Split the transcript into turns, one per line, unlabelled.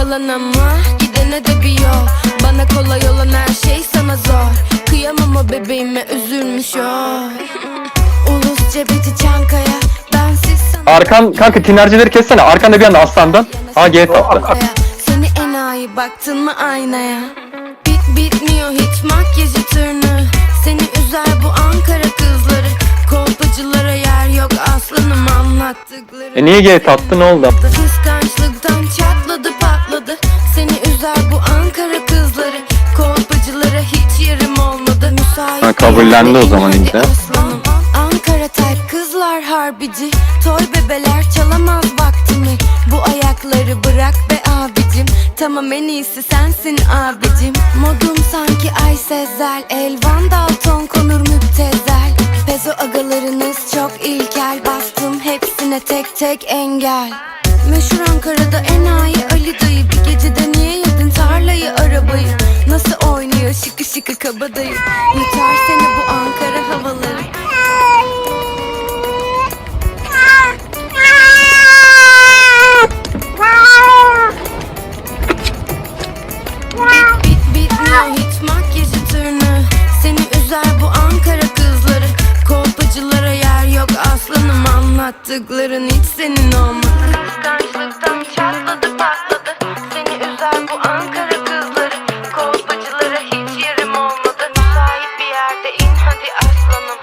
yalan ama gidene de bir yol. Bana kolay olan her şey sana zor. Kıyamam o bebeğime üzülmüş o. Ulus cebeci Çankaya Bensiz sana
Arkan kanka tinercileri kessene. Arkanda bir anda aslandan. Aa G tatlı.
Seni enayi baktın mı aynaya? Bit bitmiyor hiç makyajı tırnı Seni üzer bu Ankara kızları. Kolpacılara yer yok aslanım anlattıkları.
E niye G tatlı ne oldu?
Kıskançlıktan çatladı patladı
kabullendi o zaman İnce.
Ankara type kızlar harbici. Toy bebeler çalamaz vaktimi. Bu ayakları bırak be abicim. Tamam en iyisi sensin abicim. Modum sanki Ay Sezel. Elvan Dalton konur müptezel. Pezo agalarınız çok ilkel. Bastım hepsine tek tek engel. Meşhur Ankara'da enayi Ali dayı Bir gecede şıkı kabadayı. Yutar seni bu Ankara havaları. Seni üzer bu Ankara kızları. Kolpacılara yer yok aslanım. Anlattıkların hiç senin olmadı. Kıskançlıktan çatladı patladı. Seni üzer bu Ankara